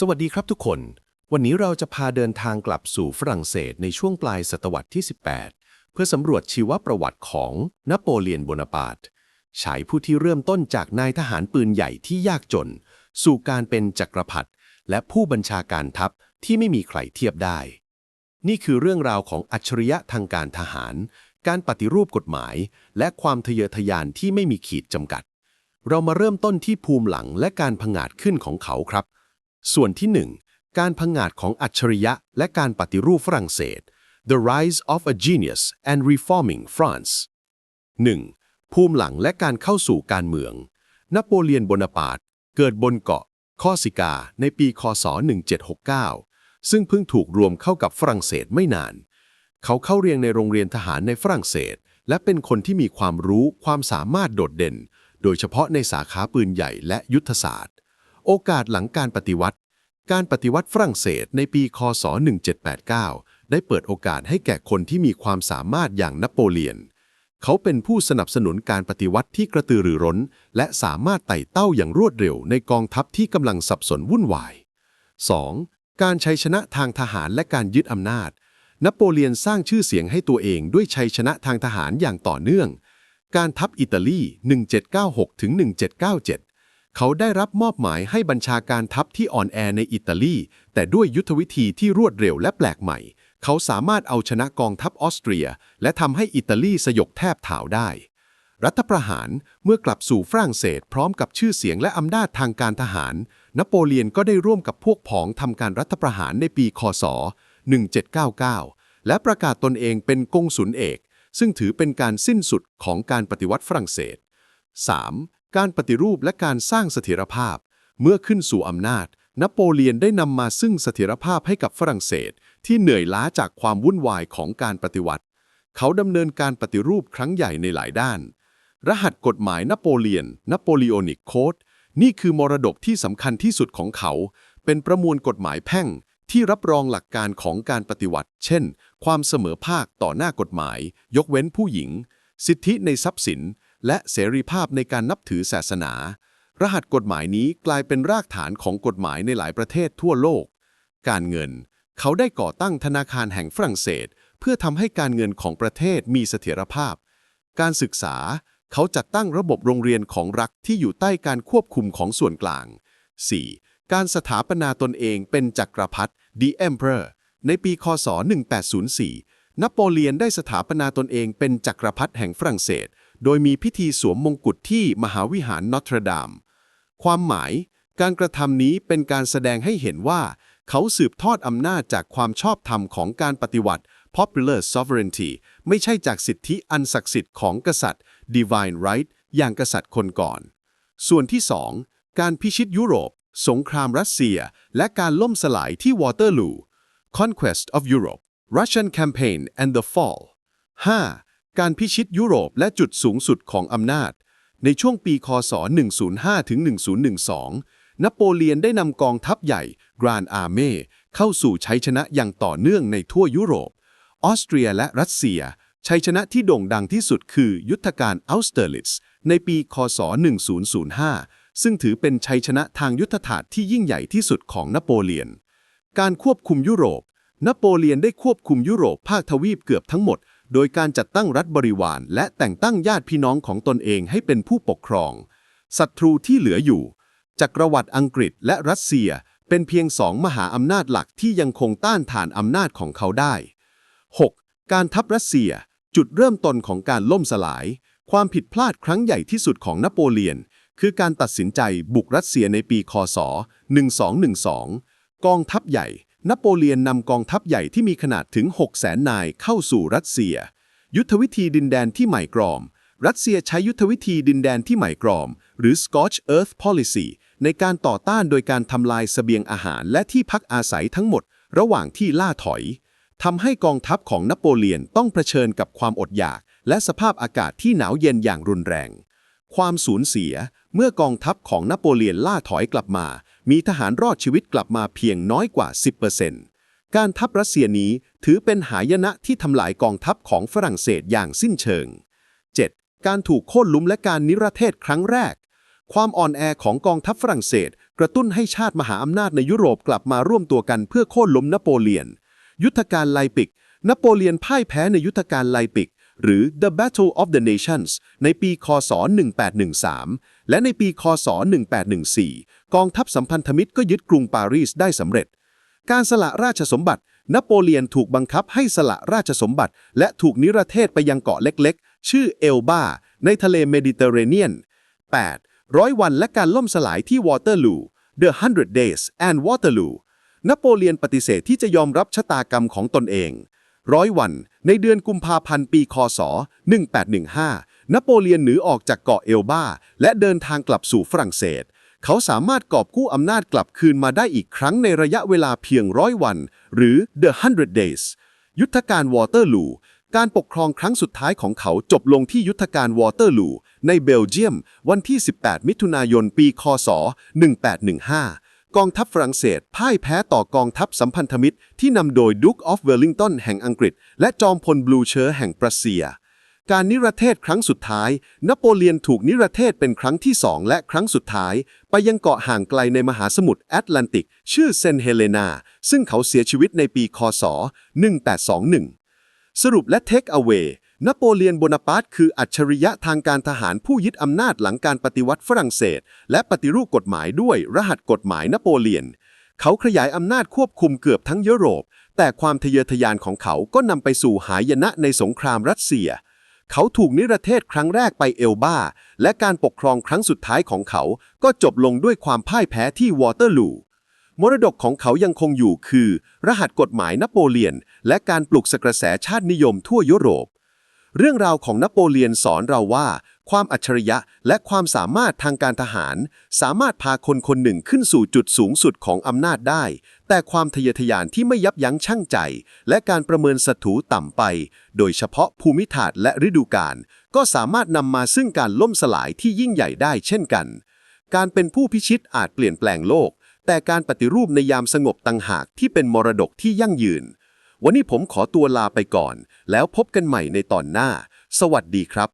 สวัสดีครับทุกคน วันนี้เราจะพาเดินทางกลับสู่ฝรั่งเศสในช่วงปลายศตวรรษที่ 18 เพื่อสำรวจชีวประวัติของนโปเลียนโบนาปาร์ตชายผู้ที่เริ่มต้นจากนายทหารปืนใหญ่ที่ยากจน สู่การเป็นจักรพรรดิและผู้บัญชาการทัพที่ไม่มีใครเทียบได้ นี่คือเรื่องราวของอัจฉริยะทางการทหาร การปฏิรูปกฎหมาย และความทะเยอทะยานที่ไม่มีขีดจำกัด เรามาเริ่มต้นที่ภูมิหลังและการผงาดขึ้นของเขาครับ ส่วนที่ 1 การผงาดของอัจฉริยะและการปฏิรูปฝรั่งเศส The Rise of a Genius and Reforming France 1. ภูมิหลังและการเข้าสู่การเมือง นโปเลียนโบนาปาร์ตเกิดบนเกาะคอสิกาในปีคศ 1769 ซึ่งเพิ่งถูกรวมเข้ากับฝรั่งเศสไม่นาน เขาเข้าเรียนในโรงเรียนทหารในฝรั่งเศส และเป็นคนที่มีความรู้ความสามารถโดดเด่น โดยเฉพาะในสาขาปืนใหญ่และยุทธศาสตร์ โอกาสหลังการปฏิวัติ การปฏิวัติฝรั่งเศสในปี คศ 1789 ได้เปิดโอกาสให้แก่คนที่มีความสามารถอย่างนโปเลียน เขาเป็นผู้สนับสนุนการปฏิวัติที่กระตือรือร้น และสามารถไต่เต้าอย่างรวดเร็วในกองทัพที่กำลังสับสนวุ่นวาย 2. การชัยชนะทางทหารและการยึดอำนาจ นโปเลียนสร้างชื่อเสียงให้ตัวเองด้วยชัยชนะทางทหารอย่างต่อเนื่อง การทัพอิตาลี 1796-1797 เขาได้รับมอบหมายให้บัญชาการทัพที่อ่อนแอในอิตาลี แต่ด้วยยุทธวิธีที่รวดเร็วและแปลกใหม่ เขาสามารถเอาชนะกองทัพออสเตรีย และทำให้อิตาลีสยบแทบถาวได้ รัฐประหารเมื่อกลับสู่ฝรั่งเศส พร้อมกับชื่อเสียงและอำนาจทางการทหาร นโปเลียนก็ได้ร่วมกับพวกพ้องทำการรัฐประหารในปีคศ 1799 และประกาศตนเองเป็นกงสุลเอก ซึ่งถือเป็นการสิ้นสุดของการปฏิวัติฝรั่งเศส 3. การปฏิรูปและการสร้างเสถียรภาพ เมื่อขึ้นสู่อำนาจ นโปเลียนได้นำมาซึ่งเสถียรภาพให้กับฝรั่งเศส ที่เหนื่อยล้าจากความวุ่นวายของการปฏิวัติ เขาดำเนินการปฏิรูปครั้งใหญ่ในหลายด้าน รหัสกฎหมายนโปเลียนนโปลิโอนิกโคดนี่คือมรดกที่สำคัญที่สุดของเขา เป็นประมวลกฎหมายแพ่งที่รับรองหลักการของการปฏิวัติ เช่น ความเสมอภาคต่อหน้ากฎหมาย ยกเว้นผู้หญิง สิทธิในทรัพย์สิน และเสรีภาพในการนับถือศาสนา รหัสกฎหมายนี้กลายเป็นรากฐานของกฎหมายในหลายประเทศทั่วโลก การเงิน เขาได้ก่อตั้งธนาคารแห่งฝรั่งเศส เพื่อทำให้การเงินของประเทศมีเสถียรภาพ การศึกษา เขาจัดตั้งระบบโรงเรียนของรัฐที่อยู่ใต้การควบคุมของส่วนกลาง 4. การสถาปนาตนเองเป็นจักรพรรดิ The Emperor ในปี คศ 1804 นโปเลียนได้สถาปนาตนเองเป็นจักรพรรดิแห่งฝรั่งเศส โดยมีพิธีสวมมงกุฎที่มหาวิหารนอตรดาม ความหมายการกระทำนี้เป็นการแสดงให้เห็นว่า เขาสืบทอดอำนาจจากความชอบธรรมของการปฏิวัติ popular sovereignty ไม่ใช่จากสิทธิอันศักดิ์สิทธิ์ของกษัตริย์ divine right อย่างกษัตริย์คนก่อน ส่วนที่ 2 การพิชิตยุโรป สงครามรัสเซีย และการล่มสลายที่วอเตอร์ลู Conquest of Europe Russian Campaign and the Fall 5. การพิชิตยุโรปและจุดสูงสุดของอำนาจ ในช่วงปีคศ 105ถึง1012 นโปเลียนได้นำกองทัพใหญ่ Grand Armée เข้าสู่ชัยชนะอย่างต่อเนื่องในทั่วยุโรป ออสเตรียและรัสเซีย ชัยชนะที่โด่งดังที่สุดคือยุทธการอัลสเตอร์ลิสในปีคศ 1005 ซึ่งถือเป็นชัยชนะทางยุทธศาสตร์ที่ยิ่งใหญ่ที่สุดของนโปเลียน การควบคุมยุโรป นโปเลียนได้ควบคุมยุโรปภาคทวีปเกือบทั้งหมด โดยการจัดตั้งรัฐบริวาร และแต่งตั้งญาติพี่น้องของตนเองให้เป็นผู้ปกครอง ศัตรูที่เหลืออยู่ จักรวรรดิอังกฤษและรัสเซียเป็นเพียงสองมหาอำนาจหลักที่ยังคงต้านทานอำนาจของเขาได้ 6. การทัพรัสเซีย จุดเริ่มต้นของการล่มสลาย ความผิดพลาดครั้งใหญ่ที่สุดของนโปเลียน คือการตัดสินใจบุกรัสเซียในปีคศ 1212 กองทัพใหญ่ นโปเลียนนำกองทัพใหญ่ที่มีขนาดถึง 600,000นายเข้าสู่รัสเซีย ยุทธวิธีดินแดนที่ใหม่กรอม รัสเซียใช้ยุทธวิธีดินแดนที่ใหม่กรอม หรือ Scorch Earth Policy ในการต่อต้านโดยการทำลายเสบียงอาหารและที่พักอาศัยทั้งหมด ระหว่างที่ล่าถอยทำให้กองทัพของนโปเลียนต้องเผชิญกับความอดอยาก และสภาพอากาศที่หนาวเย็นอย่างรุนแรง ความสูญเสียเมื่อกองทัพของนโปเลียนล่าถอยกลับมา มีทหารรอดชีวิตกลับมาเพียงน้อยกว่า 10%การทัพรัสเซียนี้ถือเป็นหายนะที่ทำลายกองทัพของฝรั่งเศสอย่างสิ้นเชิง 7. การถูกโค่นล้มและการนิรเทศครั้งแรก ความอ่อนแอของกองทัพฝรั่งเศส กระตุ้นให้ชาติมหาอำนาจในยุโรปกลับมาร่วมตัวกันเพื่อโค่นล้มนโปเลียน ยุทธการไลปิก นโปเลียนพ่ายแพ้ในยุทธการไลปิก หรือ The Battle of the Nations ในปี คศ 1813 และในปี คศ 1814 กองทัพสัมพันธมิตรก็ยึดกรุงปารีสได้สำเร็จ การสละราชสมบัติ นโปเลียนถูกบังคับให้สละราชสมบัติ และถูกนิรเทศไปยังเกาะเล็กๆ ชื่อเอลบาในทะเลเมดิเตอร์เรเนียน 8. ร้อยวันและการล่มสลายที่วอเตอร์ลู The Hundred Days and Waterloo นโปเลียนปฏิเสธที่จะยอมรับชะตากรรมของตนเอง ร้อยวัน ในเดือนกุมภาพันธ์ปีคศ 1815 นโปเลียนหนีออกจากเกาะเอลบาและเดินทางกลับสู่ฝรั่งเศส เขาสามารถกอบกู้อำนาจกลับคืนมาได้อีกครั้งในระยะเวลาเพียงร้อยวัน หรือ The Hundred Days ยุทธการวอเตอร์ลูการปกครองครั้งสุดท้ายของเขาจบลงที่ยุทธการวอเตอร์ลูในเบลเยียม วันที่ 18 มิถุนายน ปี คศ 1815 กองทัพฝรั่งเศสพ่ายแพ้ต่อกองทัพสัมพันธมิตร ที่นำโดยดุกออฟเวลลิงตันแห่งอังกฤษ และจอมพลบลูเชอร์แห่งปรัสเซีย การนิรเทศครั้งสุดท้าย นโปเลียนถูกนิรเทศเป็นครั้งที่สองและครั้งสุดท้าย ไปยังเกาะห่างไกลในมหาสมุทรแอตแลนติก ชื่อเซนเฮเลนา ซึ่งเขาเสียชีวิตในปีคศ 1821 สรุปและเทคเอาเว นโปเลียนโบนาปาร์ตคืออัจฉริยะทางการทหารผู้ยึดอำนาจหลังการปฏิวัติฝรั่งเศส และปฏิรูปกฎหมายด้วยรหัสกฎหมายนโปเลียน เขาขยายอำนาจควบคุมเกือบทั้งยุโรป แต่ความทะเยอทะยานของเขาก็นำไปสู่หายนะในสงครามรัสเซีย เขาถูกนิรเทศครั้งแรกไปเอลบาและการปกครองครั้งสุดท้ายของเขาก็จบลงด้วยความพ่ายแพ้ที่วอเตอร์ลูมรดกของเขายังคงอยู่คือ รหัสกฎหมายนโปเลียน และการปลุกสกระแสชาตินิยมทั่วยุโรป เรื่องราวของนโปเลียนสอนเราว่า ความอัจฉริยะและความสามารถทางการทหาร สามารถพาคนคนหนึ่งขึ้นสู่จุดสูงสุดของอำนาจได้ แต่ความทะเยอทะยานที่ไม่ยับยั้งชั่งใจ และการประเมินศัตรูต่ำไป โดยเฉพาะภูมิทัศน์และฤดูกาลก็สามารถนำมาซึ่งการล่มสลายที่ยิ่งใหญ่ได้เช่นกัน การเป็นผู้พิชิตอาจเปลี่ยนแปลงโลก แต่การปฏิรูปในยามสงบต่างหากที่เป็นมรดกที่ยั่งยืน วันนี้ผมขอตัวลาไปก่อน แล้วพบกันใหม่ในตอนหน้า สวัสดีครับ